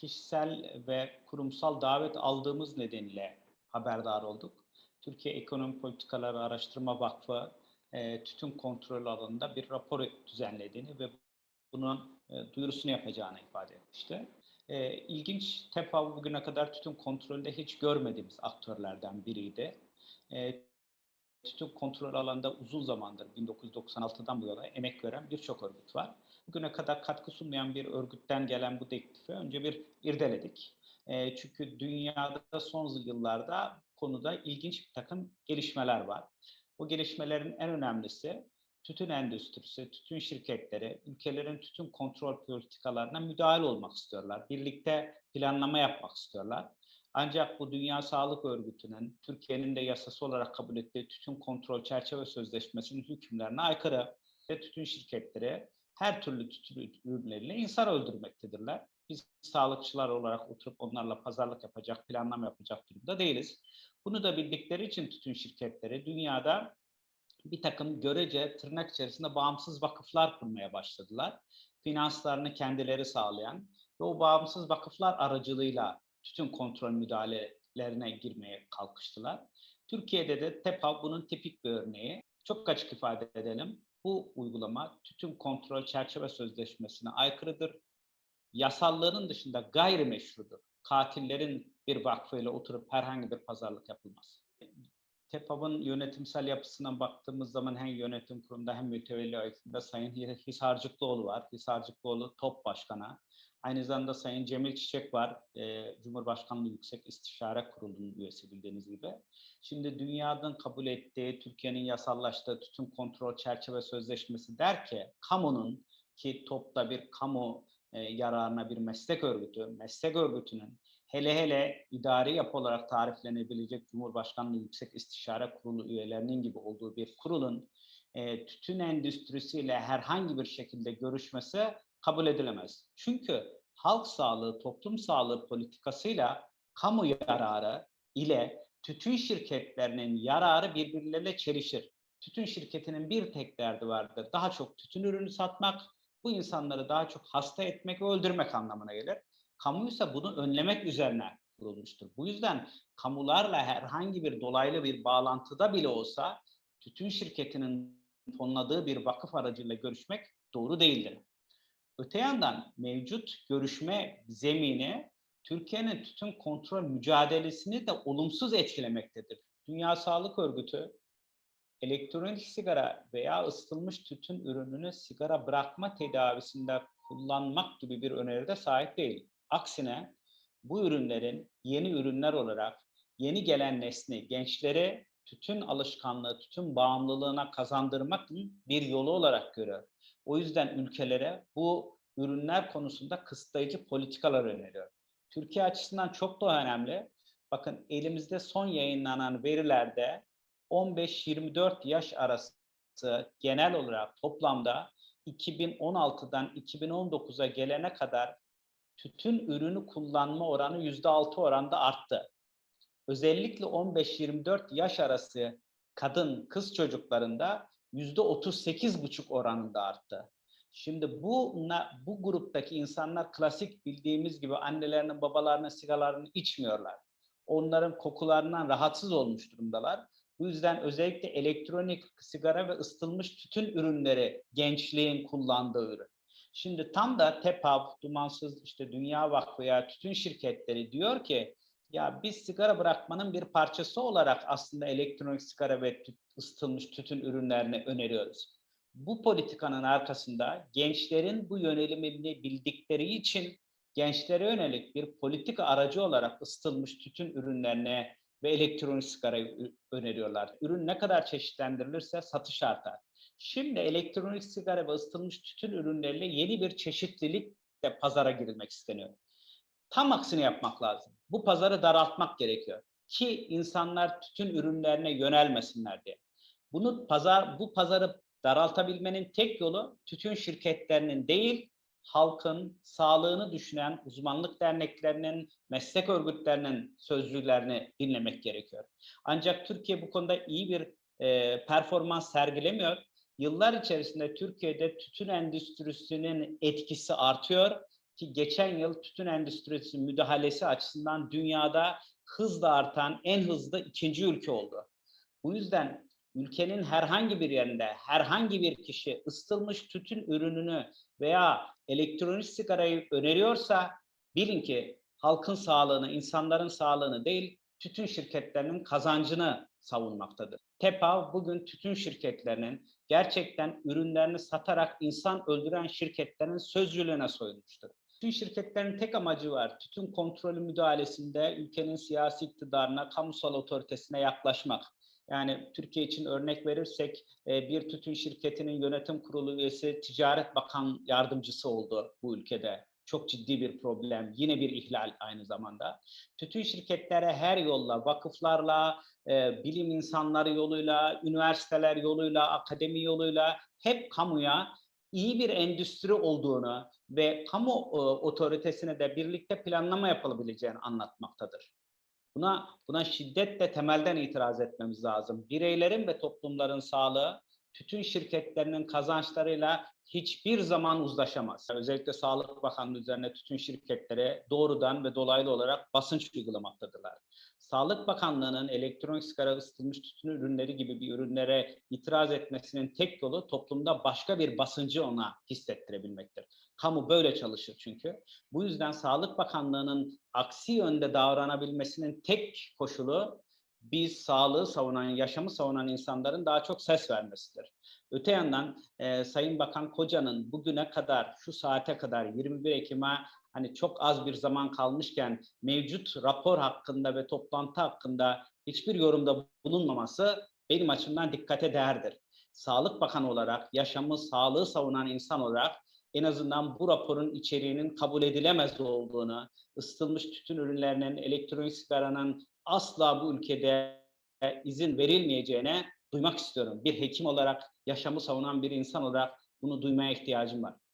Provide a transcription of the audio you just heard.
kişisel ve kurumsal davet aldığımız nedeniyle haberdar olduk. Türkiye Ekonomi Politikaları Araştırma Vakfı e, tütün kontrol alanında bir rapor düzenlediğini ve bunun e, duyurusunu yapacağını ifade etmişti. E, ilginç, TEPAV bugüne kadar tütün kontrolünde hiç görmediğimiz aktörlerden biriydi. E, tütün kontrol alanında uzun zamandır, 1996'dan bu yana emek veren birçok örgüt var. Bugüne kadar katkı sunmayan bir örgütten gelen bu teklifi önce bir irdeledik. E, çünkü dünyada son yıllarda konuda ilginç bir takım gelişmeler var. Bu gelişmelerin en önemlisi tütün endüstrisi, tütün şirketleri ülkelerin tütün kontrol politikalarına müdahale olmak istiyorlar. Birlikte planlama yapmak istiyorlar. Ancak bu Dünya Sağlık Örgütü'nün Türkiye'nin de yasası olarak kabul ettiği tütün kontrol çerçeve sözleşmesinin hükümlerine aykırı ve tütün şirketleri her türlü tütün ürünleriyle insan öldürmektedirler. Biz sağlıkçılar olarak oturup onlarla pazarlık yapacak, planlama yapacak durumda değiliz. Bunu da bildikleri için tütün şirketleri dünyada bir takım görece tırnak içerisinde bağımsız vakıflar kurmaya başladılar. Finanslarını kendileri sağlayan ve o bağımsız vakıflar aracılığıyla tütün kontrol müdahalelerine girmeye kalkıştılar. Türkiye'de de TEPA bunun tipik bir örneği. Çok açık ifade edelim. Bu uygulama tütün kontrol çerçeve sözleşmesine aykırıdır. Yasallığının dışında gayrimeşrudur. Katillerin bir vakfıyla oturup herhangi bir pazarlık yapılmaz. TEPAB'ın yönetimsel yapısına baktığımız zaman hem yönetim kurulunda hem mütevelli ayetinde Sayın Hisarcıklıoğlu var. Hisarcıklıoğlu top başkanı. Aynı zamanda Sayın Cemil Çiçek var. E, Cumhurbaşkanlığı Yüksek İstişare Kurulu'nun üyesi bildiğiniz gibi. Şimdi dünyanın kabul ettiği, Türkiye'nin yasallaştığı tütün kontrol çerçeve sözleşmesi der ki kamunun ki topta bir kamu e, yararına bir meslek örgütü, meslek örgütünün hele hele idari yapı olarak tariflenebilecek Cumhurbaşkanlığı Yüksek İstişare Kurulu üyelerinin gibi olduğu bir kurulun e, tütün endüstrisiyle herhangi bir şekilde görüşmesi kabul edilemez. Çünkü halk sağlığı, toplum sağlığı politikasıyla kamu yararı ile tütün şirketlerinin yararı birbirleriyle çelişir. Tütün şirketinin bir tek derdi vardır. Daha çok tütün ürünü satmak, bu insanları daha çok hasta etmek ve öldürmek anlamına gelir. Kamu ise bunu önlemek üzerine kurulmuştur. Bu yüzden kamularla herhangi bir dolaylı bir bağlantıda bile olsa tütün şirketinin fonladığı bir vakıf aracıyla görüşmek doğru değildir. Öte yandan mevcut görüşme zemini Türkiye'nin tütün kontrol mücadelesini de olumsuz etkilemektedir. Dünya Sağlık Örgütü elektronik sigara veya ısıtılmış tütün ürününü sigara bırakma tedavisinde kullanmak gibi bir öneride sahip değil. Aksine bu ürünlerin yeni ürünler olarak yeni gelen nesli gençlere tütün alışkanlığı, tütün bağımlılığına kazandırmak bir yolu olarak görüyor. O yüzden ülkelere bu ürünler konusunda kısıtlayıcı politikalar öneriyor. Türkiye açısından çok da önemli. Bakın elimizde son yayınlanan verilerde 15-24 yaş arası genel olarak toplamda 2016'dan 2019'a gelene kadar tütün ürünü kullanma oranı %6 oranda arttı. Özellikle 15-24 yaş arası kadın, kız çocuklarında %38,5 oranında arttı. Şimdi bu bu gruptaki insanlar klasik bildiğimiz gibi annelerinin babalarının sigaralarını içmiyorlar. Onların kokularından rahatsız olmuş durumdalar. Bu yüzden özellikle elektronik sigara ve ısıtılmış tütün ürünleri gençliğin kullandığı ürün. Şimdi tam da TEPAV, Dumansız işte Dünya Vakfı ya tütün şirketleri diyor ki ya biz sigara bırakmanın bir parçası olarak aslında elektronik sigara ve tüt, ısıtılmış tütün ürünlerini öneriyoruz. Bu politikanın arkasında gençlerin bu yönelimini bildikleri için gençlere yönelik bir politika aracı olarak ısıtılmış tütün ürünlerine ve elektronik sigarayı öneriyorlar. Ürün ne kadar çeşitlendirilirse satış artar. Şimdi elektronik sigara ve ısıtılmış tütün ürünleriyle yeni bir çeşitlilikle pazara girilmek isteniyor. Tam aksini yapmak lazım. Bu pazarı daraltmak gerekiyor ki insanlar tütün ürünlerine yönelmesinler diye. Bunu pazar bu pazarı daraltabilmenin tek yolu tütün şirketlerinin değil, halkın sağlığını düşünen uzmanlık derneklerinin, meslek örgütlerinin sözcülerini dinlemek gerekiyor. Ancak Türkiye bu konuda iyi bir e, performans sergilemiyor. Yıllar içerisinde Türkiye'de tütün endüstrisinin etkisi artıyor ki geçen yıl tütün endüstrisi müdahalesi açısından dünyada hızla artan en hızlı ikinci ülke oldu. Bu yüzden ülkenin herhangi bir yerinde herhangi bir kişi ısıtılmış tütün ürününü veya elektronik sigarayı öneriyorsa bilin ki halkın sağlığını, insanların sağlığını değil, tütün şirketlerinin kazancını savunmaktadır. TEPAV bugün tütün şirketlerinin gerçekten ürünlerini satarak insan öldüren şirketlerin sözcülüğüne soyulmuştur. Tütün şirketlerin tek amacı var. Tütün kontrolü müdahalesinde ülkenin siyasi iktidarına, kamusal otoritesine yaklaşmak. Yani Türkiye için örnek verirsek e, bir tütün şirketinin yönetim kurulu üyesi Ticaret Bakan yardımcısı oldu bu ülkede. Çok ciddi bir problem. Yine bir ihlal aynı zamanda. Tütün şirketlere her yolla, vakıflarla, e, bilim insanları yoluyla, üniversiteler yoluyla, akademi yoluyla hep kamuya iyi bir endüstri olduğunu ve kamu e, otoritesine de birlikte planlama yapılabileceğini anlatmaktadır. Buna buna şiddetle temelden itiraz etmemiz lazım. Bireylerin ve toplumların sağlığı tütün şirketlerinin kazançlarıyla hiçbir zaman uzlaşamaz. Özellikle Sağlık Bakanlığı üzerine tütün şirketleri doğrudan ve dolaylı olarak basınç uygulamaktadırlar. Sağlık Bakanlığı'nın elektronik sigara ısıtılmış tütün ürünleri gibi bir ürünlere itiraz etmesinin tek yolu toplumda başka bir basıncı ona hissettirebilmektir. Kamu böyle çalışır çünkü. Bu yüzden Sağlık Bakanlığı'nın aksi yönde davranabilmesinin tek koşulu biz sağlığı savunan, yaşamı savunan insanların daha çok ses vermesidir. Öte yandan e, Sayın Bakan Koca'nın bugüne kadar, şu saate kadar 21 Ekim'e hani çok az bir zaman kalmışken mevcut rapor hakkında ve toplantı hakkında hiçbir yorumda bulunmaması benim açımdan dikkate değerdir. Sağlık Bakanı olarak, yaşamı, sağlığı savunan insan olarak en azından bu raporun içeriğinin kabul edilemez olduğunu, ısıtılmış tütün ürünlerinin, elektronik sigaranın asla bu ülkede izin verilmeyeceğine duymak istiyorum. Bir hekim olarak, yaşamı savunan bir insan olarak bunu duymaya ihtiyacım var.